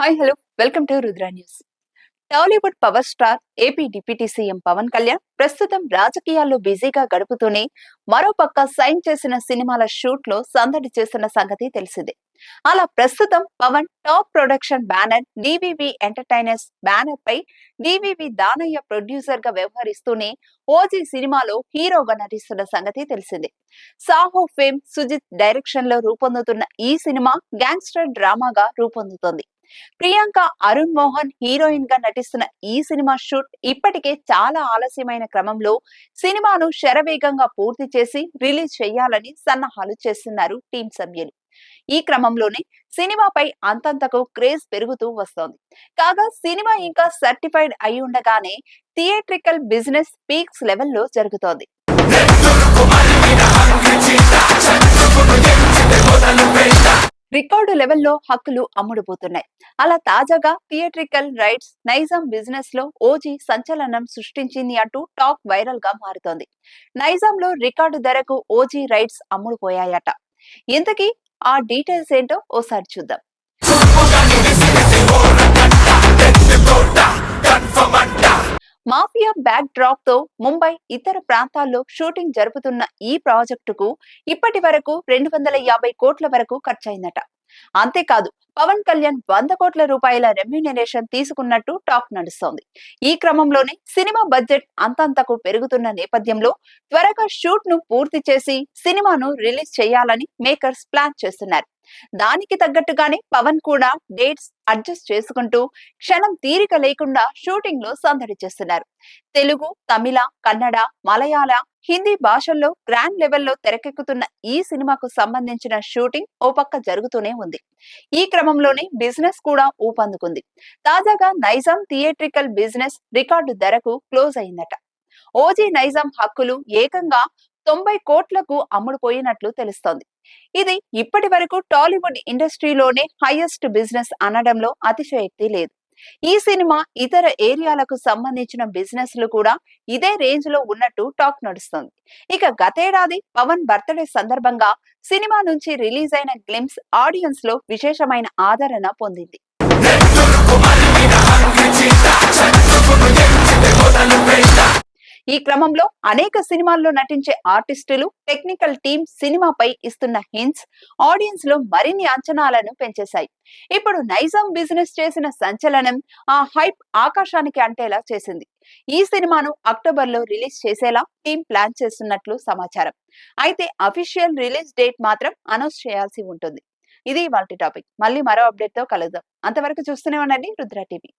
Hi hello welcome to Rudra news Tollywood power star AP deputy CM Pawan Kalyan ప్రస్తుతం రాజకీయాల్లో బిజీగా గడుపుతూనే మరోపక్క sign చేసిన సినిమాల షూట్లో సందడి చేస్తున్న సంగతి తెలిసిందే. అలా ప్రస్తుతం Pawan top production banner DVV entertainers banner పై డివివి దానయ్య ప్రొడ్యూసర్గా వ్యవహరిస్తూనే ఓజీ సినిమాలో హీరోగా నటిస్తున్న సంగతి తెలిసిందే. సాహో ఫేమ్ సుజిత్ డైరెక్షన్లో రూపొందుతున్న ఈ సినిమా గ్యాంగ్స్టర్ డ్రామాగా రూపొందుతోంది. ప్రియాంక అరుణ్ మోహన్ హీరోయిన్గా నటిస్తున్న ఈ సినిమా షూట్ ఇప్పటికే చాలా ఆలస్యమైన క్రమంలో సినిమాను శరవేగంగా పూర్తి చేసి రిలీజ్ చేయాలని సన్నాహాలు చేస్తున్నారు టీం సభ్యులు. ఈ క్రమంలోనే సినిమాపై అంతంతకు క్రేజ్ పెరుగుతూ వస్తోంది. కాగా సినిమా ఇంకా సర్టిఫైడ్ అయి ఉండగానే థియేట్రికల్ బిజినెస్ పీక్స్ లెవెల్లో జరుగుతోంది. రికార్డు లెవెల్లో హక్కులు అమ్ముడుపోతున్నాయి. అలా తాజాగా థియేట్రికల్ రైట్స్ నైజాం బిజినెస్లో ఓజీ సంచలనం సృష్టించింది అంటూ టాక్ వైరల్గా మారుతోంది. నైజాం లో రికార్డు ధరకు ఓజీ రైట్స్ అమ్ముడుపోయాయట. ఇంతకీ ఆ డీటెయిల్స్ ఏంటో ఓసారి చూద్దాం. మాఫియా బ్యాక్ డ్రాప్తో ముంబై ఇతర ప్రాంతాల్లో షూటింగ్ జరుపుతున్న ఈ ప్రాజెక్టుకు ఇప్పటి వరకు రెండు వందల యాభై కోట్ల వరకు ఖర్చయిందట. అంతేకాదు పవన్ కళ్యాణ్ వంద కోట్ల రూపాయల రెమ్యూనరేషన్ తీసుకున్నట్టు టాక్ నడుస్తోంది. ఈ క్రమంలోనే సినిమా బడ్జెట్ అంతంతకు పెరుగుతున్న నేపథ్యంలో త్వరగా షూట్ను పూర్తి చేసి సినిమాను రిలీజ్ చేయాలని మేకర్స్ ప్లాన్ చేస్తున్నారు. దానికి తగ్గట్టుగానే పవన్ కూడా డేట్స్ అడ్జస్ట్ చేసుకుంటూ క్షణం తీరిక లేకుండా షూటింగ్లో సందడి చేస్తున్నారు. తెలుగు తమిళ కన్నడ మలయాళ హిందీ భాషల్లో గ్రాండ్ లెవెల్లో తెరకెక్కుతున్న ఈ సినిమాకు సంబంధించిన షూటింగ్ ఓ పక్క జరుగుతూనే ఉంది. ఈ క్రమంలోనే బిజినెస్ కూడా ఊపందుకుంది. తాజాగా నైజాం థియేట్రికల్ బిజినెస్ రికార్డు ధరకు క్లోజ్ అయిందట. ఓజీ నైజాం హక్కులు ఏకంగా తొంభై కోట్లకు అమ్ముడుపోయినట్లు తెలుస్తోంది. ఇది ఇప్పటి వరకు టాలీవుడ్ ఇండస్ట్రీలోనే హైయెస్ట్ బిజినెస్ అనడంలో అతిశయోక్తి లేదు. ఈ సినిమా ఇతర ఏరియాలకు సంబంధించిన బిజినెస్లు కూడా ఇదే రేంజ్లో ఉన్నట్టు టాక్ నడుస్తుంది. ఇక గతేడాది పవన్ బర్త్డే సందర్భంగా సినిమా నుంచి రిలీజ్ అయిన గ్లిమ్స్ ఆడియన్స్లో విశేషమైన ఆదరణ పొందింది. ఈ క్రమంలో అనేక సినిమాల్లో నటించే ఆర్టిస్టులు టెక్నికల్ టీమ్ సినిమాపై ఇస్తున్న హింట్స్ ఆడియన్స్లో మరిన్ని అంచనాలను పెంచేశాయి. ఇప్పుడు నైజాం బిజినెస్ చేసిన సంచలనం ఆ హైప్ ఆకాశానికి అంటేలా చేసింది. ఈ సినిమాను అక్టోబర్లో రిలీజ్ చేసేలా టీం ప్లాన్ చేస్తున్నట్లు సమాచారం. అయితే అఫీషియల్ రిలీజ్ డేట్ మాత్రం అనౌన్స్ చేయాల్సి ఉంటుంది. ఇది వాళ్ళ టాపిక్. మళ్ళీ మరో అప్డేట్తో కలుద్దాం. అంతవరకు చూస్తూనే ఉండండి రుద్ర టీవీ.